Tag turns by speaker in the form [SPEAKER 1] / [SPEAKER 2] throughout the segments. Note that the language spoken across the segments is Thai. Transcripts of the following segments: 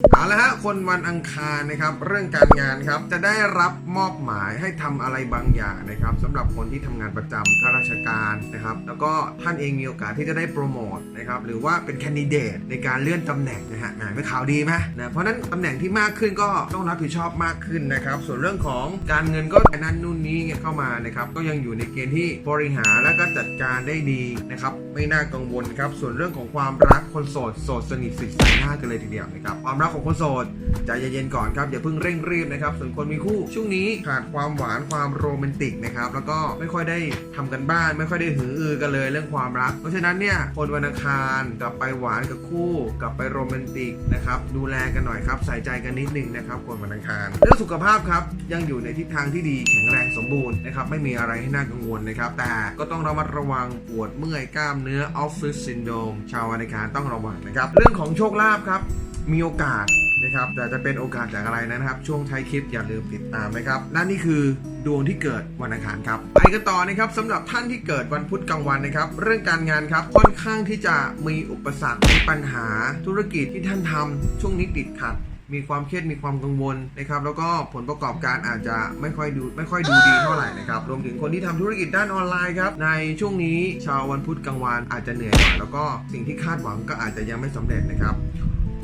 [SPEAKER 1] เอาละฮะคนวันอังคารนะครับเรื่องการงานครับจะได้รับมอบหมายให้ทำอะไรบางอย่างนะครับสำหรับคนที่ทำงานประจำข้าราชการนะครับแล้วก็ท่านเองมีโอกาสที่จะได้โปรโมทนะครับหรือว่าเป็นแคนดิเดตในการเลื่อนตำแหน่งนะฮะแหมเป็นข่าวดีไหมนะเพราะนั้นตำแหน่งที่มากขึ้นก็ต้องรับผิดชอบมากขึ้นนะครับส่วนเรื่องของการเงินก็นั่นนู่นนี้เข้ามานะครับก็ยังอยู่ในเกณฑ์ที่บริหารและก็จัดการได้ดีนะครับไม่น่ากังวลครับส่วนเรื่องของความรักคนโสดโสดสนิทสิใส่หน้ากันเลยทีเดียวนะครับความรักของคนโสดใจเย็นๆก่อนครับอย่าเพิ่งเร่งรีบนะครับส่วนคนมีคู่ช่วงนี้ขาดความหวานความโรแมนติกนะครับแล้วก็ไม่ค่อยได้ทำกันบ้าน ไม่ค่อยได้หืออือกันเลยเรื่องความรัก เพราะฉะนั้นเนี่ยคนวันอังคารกลับไปหวานกับคู่กลับไปโรแมนติกนะครับดูแลกันหน่อยครับใส่ใจกันนิดนึงนะครับคนวันอังคารเรื่องสุขภาพครับยังอยู่ในทิศทางที่ดีแข็งแรงสมบูรณ์นะครับไม่มีอะไรให้น่ากังวลนะครับแต่ก็ต้องระมัดระวังปวดเมื่อยกล้ามเนื้อออฟฟิศซินโดรมชาววันอังคารต้องระวังนะครับเรื่องของโชคลาภครับ มีโอกาสนะครับแต่จะเป็นโอกาสจากอะไรนะครับ ช่วงท้ายคลิปอย่าลืมติดตามนะครับนั่นนี่คือดวงที่เกิดวันอังคารครับไปกันต่อนะครับสำหรับท่านที่เกิดวันพุธกลางวันนะครับ เรื่องการงานครับค่อนข้างที่จะมีอุปสรรคมีปัญหาธุรกิจที่ท่านทำช่วงนี้ติดขัดมีความเครียดมีความกังวลนะครับแล้วก็ผลประกอบการอาจจะไม่ค่อยดูไม่ค่อยดูดีเท่าไหร่นะครับรวมถึงคนที่ทำธุรกิจด้านออนไลน์ครับในช่วงนี้ชาววันพุธกลางวันอาจจะเหนื่อยหน่อยแล้วก็สิ่งที่คาดหวังก็อาจจะยังไม่สำเร็จนะครับ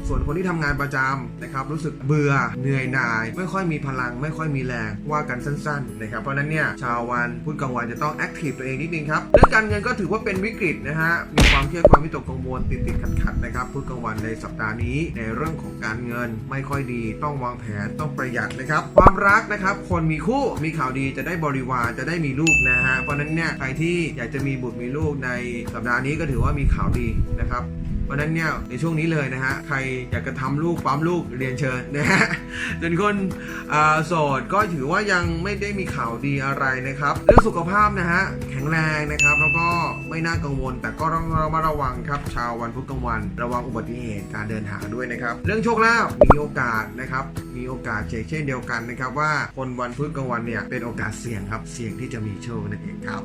[SPEAKER 1] ส่วนคนที่ทำงานประจำนะครับรู้สึกเบื่อเหนื่อยหน่าย ไม่ค่อยมีพลัง ไม่ค่อยมีแรงว่ากันสั้นๆนะครับเพราะนั้นเนี่ยชาววันพุธกลางวันจะต้องแอคทีฟตัวเองนิดนึงครับเรื่องการเงินก็ถือว่าเป็นวิกฤตนะฮะมีความเครียดความวิตกกังวลติดติดขัดขัดๆนะครับพุธกลางวันในสัปดาห์นี้ในเรื่องของการเงินไม่ค่อยดี ต้องวางแผนต้องประหยัดนะครับความรักนะครับคนมีคู่มีข่าวดีจะได้บริวารจะได้มีลูกนะฮะเพราะนั้นเนี่ยใครที่อยากจะมีบุตรมีลูกในสัปดาห์นี้ก็ถือว่ามีข่าวดีนะครับ เพราะนั้นเนี่ยในช่วงนี้เลยนะฮะใครอยากจะทำลูกปั๊มลูกเรียนเชิญนะฮะส่วนคนโสดก็ถือว่ายังไม่ได้มีข่าวดีอะไรนะครับเรื่องสุขภาพนะฮะแข็งแรงนะครับแล้วก็ไม่น่ากังวล แต่ก็ต้องระมัดระวังครับชาววันพุธกลางวัน ระวังอุบัติเหตุการเดินทางด้วยนะครับเรื่องโชคลาภมีโอกาสนะครับมีโอกาสเช่นเช่นเดียวกันนะครับว่าคนวันพุธกลางวันเนี่ยเป็นโอกาสเสี่ยงครับเสี่ยงที่จะมีโชคนั่นเองครับ